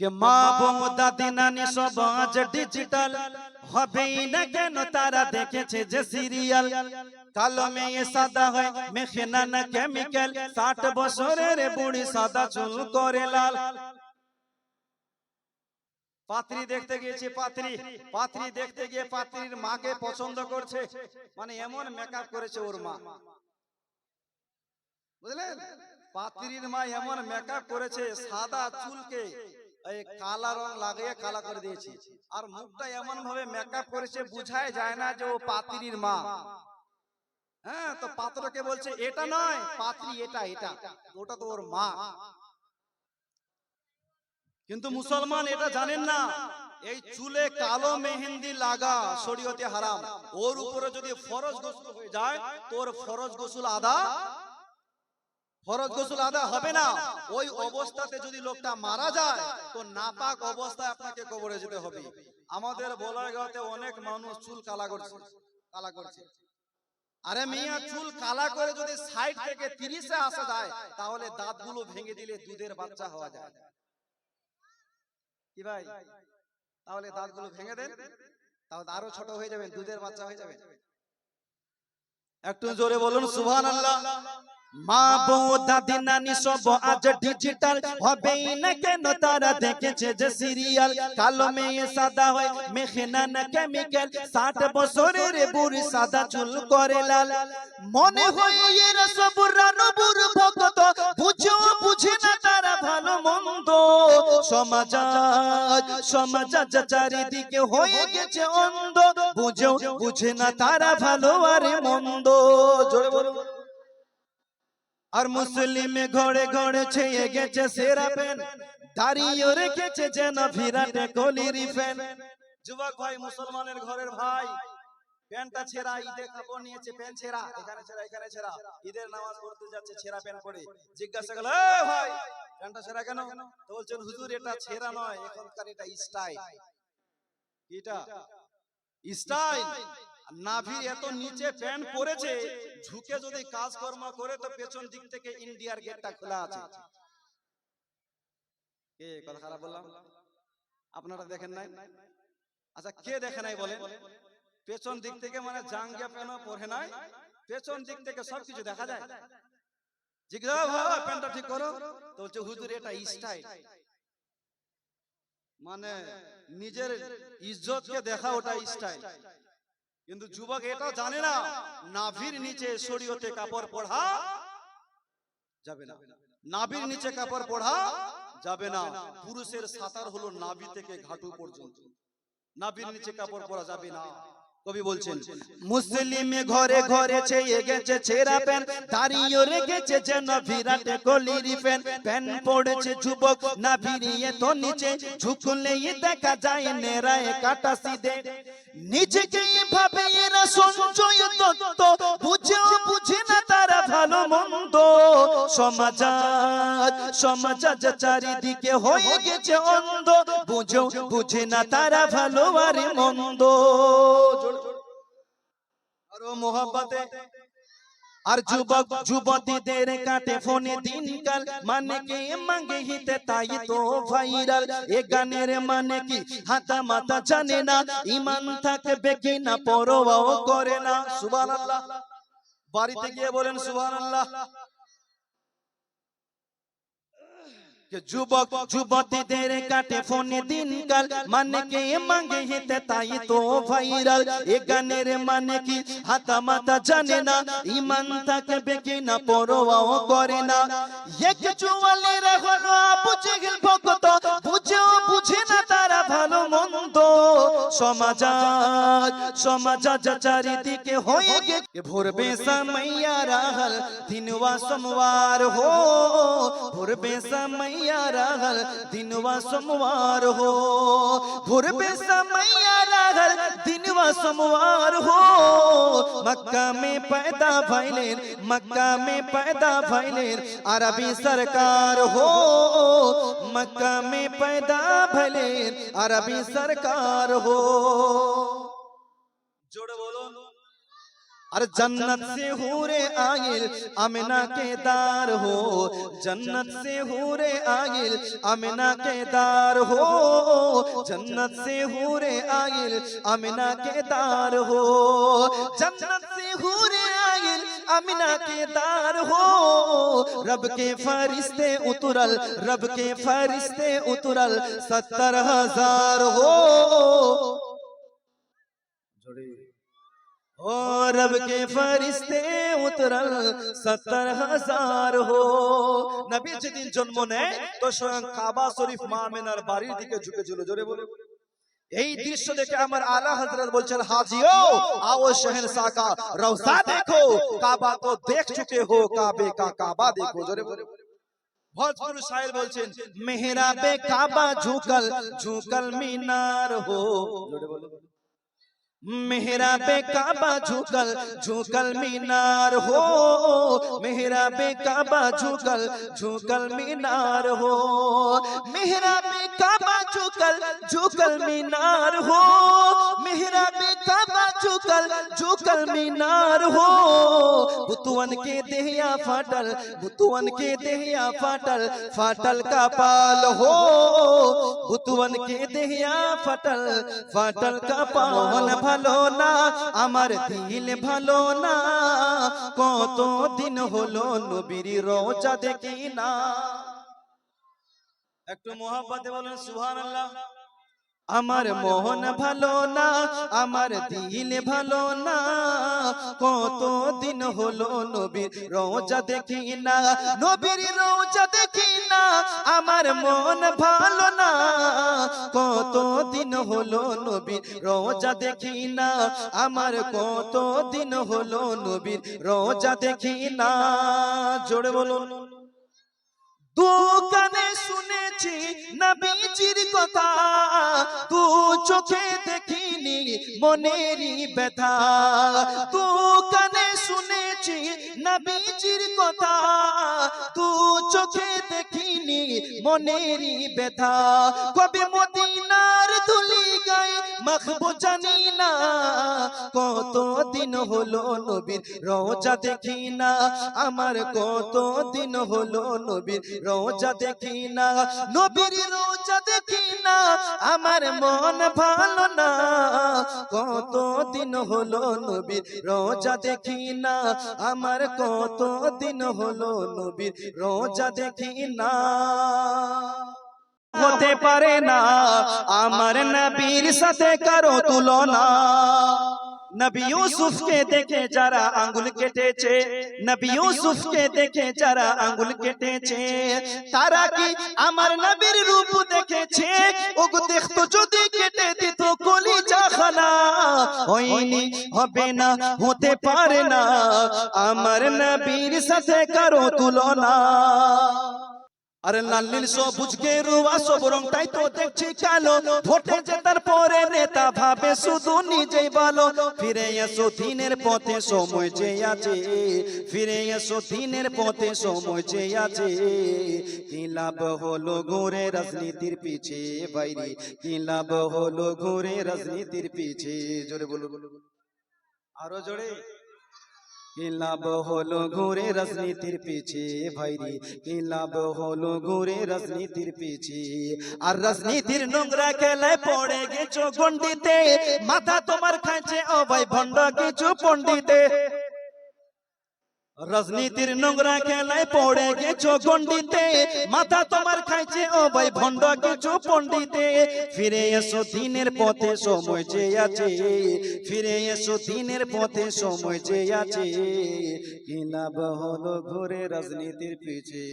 কে মা বউ দাদি নানি সব আজ ডিজিটাল হবেই না কেন তারা দেখেছে যে সিরিয়াল কালো মেয়ে সাদা হয় মেখে না না কেমিক্যাল ষাট বছরের বুড়ি সাদা চুল করে লাল পাত্রী দেখতে গিয়েছে পাত্রী পাত্রী দেখতে গিয়ে পাত্রীর মাকে পছন্দ করছে মানে এমন মেকআপ করেছে ওর মা বুঝলেন পাত্রীর মা এমন মেকআপ করেছে সাদা চুলকে এই কালা রং কালা করে দিয়েছে। আর মুখটা এমন ভাবে মেকআপ করেছে বুঝাই যায় না যে ও পাত্রীর মা। হ্যাঁ তো পাত্রকে বলছে, এটা নয়, পাত্রী এটা এটা। ওটা তো ওর মা। কিন্তু মুসলমান এটা জানেন না। এই চুলে কালো মেহেন্দি লাগা শরীয়তে হারাম। ওর উপরে যদি ফরজ গোসল হয়ে যায় তোর ফরজ গোসল আদা ফরজ গোসল আদা হবে না। ওই অবস্থাতে যদি লোকটা মারা যায় তো নাপাক অবস্থায় আপনাকে কবরে যেতে হবে। আমাদের বলাগাঁওতে অনেক মানুষ চুল কালা করছে। কালা করছে। আরে মিয়া চুল কালা করে যদি সাইড থেকে তিরিশে আসা যায় তাহলে দাঁতগুলো ভেঙে দিলে দুধের বাচ্চা হওয়া যায়। কি ভাই? তাহলে দাঁতগুলো ভেঙে দেন। তাহলে আরও ছোট হয়ে যাবেন দুধের বাচ্চা হয়ে যাবে একটু জোরে বলুন সুবহান আল্লাহ মা বউ, দাদি, নানি সব আজ ডিজিটাল হবেই না কেন তারা দেখেছে যে সিরিয়াল কালো মেয়ে সাদা হয় মেখে না কেমিক্যাল ষাট বছরের বুড়ি সাদা চুল করে লাল। মনে হয় এরা সব রানবুর বুঝেও বুঝে না তারা ভালো মন্দ। সমাজ সমাজ চারিদিকে হয়ে গেছে অন্ধ। বুঝেও বুঝে না তারা ভালো আরে মন্দ। জোরে আর মুসলিমে ঘরে ঘরে ছেয়ে গেছে সেরা পেন। দাঁড়িয়ে রেখেছে যেন বিরাটে কোহলির ফ্যান। যুবক ভাই মুসলমানের ঘরের ভাই প্যান্টটা ছেঁড়া ঈদে কাপড় নিয়েছে প্যান্ট ছেঁড়া। এখানে ছেঁড়া এখানে ছেঁড়া। ঈদের নামাজ পড়তে যাচ্ছে ছেঁড়া প্যান্ট পরে। জিজ্ঞাসা করল "এই ভাই প্যান্টটা ছেঁড়া কেন? তো বলছেন হুজুর এটা ছেঁড়া নয় এখনকার এটা স্টাইল এটা স্টাইল নাভির এত নিচে প্যান্ট পরেছে ঝুঁকে যদি কাজকর্ম করে তো পেছন দিক থেকে ইন্ডিয়ার গেটটা খোলা আছে। কে কথা খারাপ বললাম? আপনারা দেখেন নাই? আচ্ছা কে দেখে নাই বলেন? পেছন দিক থেকে মানে জাঙ্গিয়া প্যান্ট পরে নাই? পেছন দিক থেকে সবকিছু দেখা যায়? জিজ্ঞাসা ভাই প্যান্টটা ঠিক করো? তো বলছে হুজুর এটা স্টাইল মানে নিজের ইজ্জতকে দেখা ওটা স্টাইল কিন্তু যুবক এটা জানে না নাভির নিচে শরীয়তে কাপড় পড়া যাবে না। নাভির নিচে কাপড় পড়া যাবে না। পুরুষের সাঁতার হলো নাভি থেকে ঘাটু পর্যন্ত। নাভির নিচে কাপড় পরা যাবে না। কবি বলছেন মুসলিমে ঘরে ঘরে ছেয়ে গেছে ছেঁড়া প্যান দাঁড়িয়ে রেখেছে যেন বিরাট কোহলির ফ্যান প্যান পড়েছে যুবক না ভিড়িয়ে তো নিচে ঝুঁকলেই দেখা যায় নেরায় কাটা সিদে নিজেকে ভাবে এরা সঞ্চয় তত্ত্ব বুঝেও বুঝে না তারা ভালো মন্দ। সমাজ আজ, সমাজ চারিদিকে হয়ে গেছে অন্ধ। বুঝেও বুঝে না তারা ভালো আর মন্দ। আরও যুবক যুবতীদের কাটে ফোনে দিনকাল মানে কি মাঙ্গে হিতে তাই তো ভাইরাল। এ গানের মানে কি হাতা মাতা জানে না, ইমান থাকবে কি না, পরোয়াও করে না। সুবহানাল্লাহ। বাড়িতে গিয়ে বলেন, সুবহানাল্লাহ। যে যুবক যুবতীদের কাটে ফোনে দিনকাল মানে কে মাঙ্গে হিতে তাই তো ভাইরাল। এ গানের মানে কি হাতা মাতা জানে না, ইমান থাকবে কি না, পরোয়াও করে না। এক চুয়ালের হলো বুঝে গেল ভক্ত বুঝেও বুঝে না ভালো মন্দ সমাজ সমাজ চারিদিকে হয়ে গে ভোরবে সামাইয়া রাহল দিনওয়া সোমবার হো। ভোরবে সামাইয়া রাহল দিনওয়া সোমবার হো। ভোরবে সামাইয়া রাহল দিনওয়া সোমবার হো। مکہ میں پیدا پھیلین مکہ میں پیدا پھیلین عربی سرکار ہو، مکہ میں پیدا پھیلین عربی سرکار ہو۔ ار جنت سے ہورے آئل امنا کے دار ہو جنت سے ہورے آئل امنا کے دار ہو۔ جنت سے ہورے آئل امنا کے دار ہو۔ جنت سے ہورے آئل امنا کے دار ہو۔ رب کے فرشتے اترل رب کے فرشتے اترل۔ ستر ہزار ہو۔ हजार हो ओ रब के फरिश्ते उतरल সত্তর হাজার হো নবী যেদিন জন্ম নেয় তো স্বয়ং কাবা শরীফ মা আমিনার বাড়ির দিকে ঝুঁকেছিল জোরে বলে এই দৃশ্য দেখে আমার আলা হযরত বলছেন হাজিও आओ शहंशाह का रौजा देखो काबा तो देख चुके हो काबे का काबा देखो জোরে বলে ভোজপুর শায়ের বলছেন মেহরাবে কাবা ঝুকল ঝুকল মিনার হো জোরে বলে محراب کعبہ جھوکل جھوکل مینار ہو۔ محراب کعبہ جھوکل جھوکل مینار ہو۔ محراب کعبہ جھوکل جھوکل مینار ہو۔ محراب کعبہ جھوکل جھوکل مینار ہو۔ بتون کے دہیا فاٹل، بتون کے دہیا فاٹل فاٹل کا پال ہو۔ بتون کے دہیا فاٹل فاٹل کا پال ভালো না, আমার দিল ভালো না। কত দিন হলো নবীর রোজা দেখি না। একটু মোহাব্বতে বলেন, সুবহানাল্লাহ। আমার মন ভালো না আমার দিল ভালো না। কত দিন হলো নবীর রোজা দেখি না নবীর রোজা দেখি না আমার মন ভালো না। কত দিন হলো নবীর রোজা দেখি না আমার কত দিন হলো নবীর রোজা দেখি না। জোরে বলুন। দোকানে শুনেছি নবীজির কথা তু চোখে দেখিনি মনেরই ব্যথা দোকানে শুনেছি নবীজির কথা তু চোখে দেখিনি মনেরই ব্যথা কবে মদিনার গায়ে মাখবো জানি না। কত দিন হলো নবীর রোজা দেখি না। আমার কত দিন হলো নবীর রোজা দেখি না। নবীর রোজা দেখি না, আমার মন ভালো না। কত দিন হলো নবীর রোজা দেখি না। আমার কত দিন হলো নবীর রোজা দেখি না। হতে পারে না। আমার নবীর সাথে কারও তুলনা। নবী ইউসুফকে দেখে যারা আঙ্গুল কেটেছে, নবী ইউসুফকে দেখে যারা আঙ্গুল কেটেছে, তারা কি আমার নবীর রূপ দেখেছে? ওগো দেখতো যদি কেটে দিত কলিজা খানা। হয়নি, হবে না, হতে পারে না। আমার নবীর সাথে কারও তুলনা। আরে লাল নীল সবুজ গেরুয়া সব রংটাই তো দেখছি কালো। ভোটে জেতার পরে নেতা ভাবে শুধু নিজেই ভালো। ফিরে এসো দিনের পথে সময় যে আছে। ফিরে এসো দিনের পথে সময় যে আছে। কি লাভ হলো ঘুরে রাজনীতির পিছে বাইরে। কি লাভ হলো ঘুরে রাজনীতির পিছে। জোরে বলো বলো আরও জোরে। কি লাভ হলো ঘুরে রাজনীতির পিছে ভাইরি কি লাভ হলো ঘুরে রাজনীতির পিছে। আর রাজনীতির নোংরা খেলায় পড়ে গেছো গন্ডিতে মাথা তোমার খাইছে ও ভাই ভণ্ড কিছু পণ্ডিতে। রাজনীতির নোংরা খেলায় পড়ে গেছো গন্ডিতে মাথা তোমার খাইছে, ও ভাই ভণ্ড কিছু পণ্ডিতে। ফিরে এসো, দিনের পথে সময় যে আছে। ফিরে এসো, দিনের পথে সময় যে আছে। কিনা হলো ঘুরে রাজনীতির পিছে?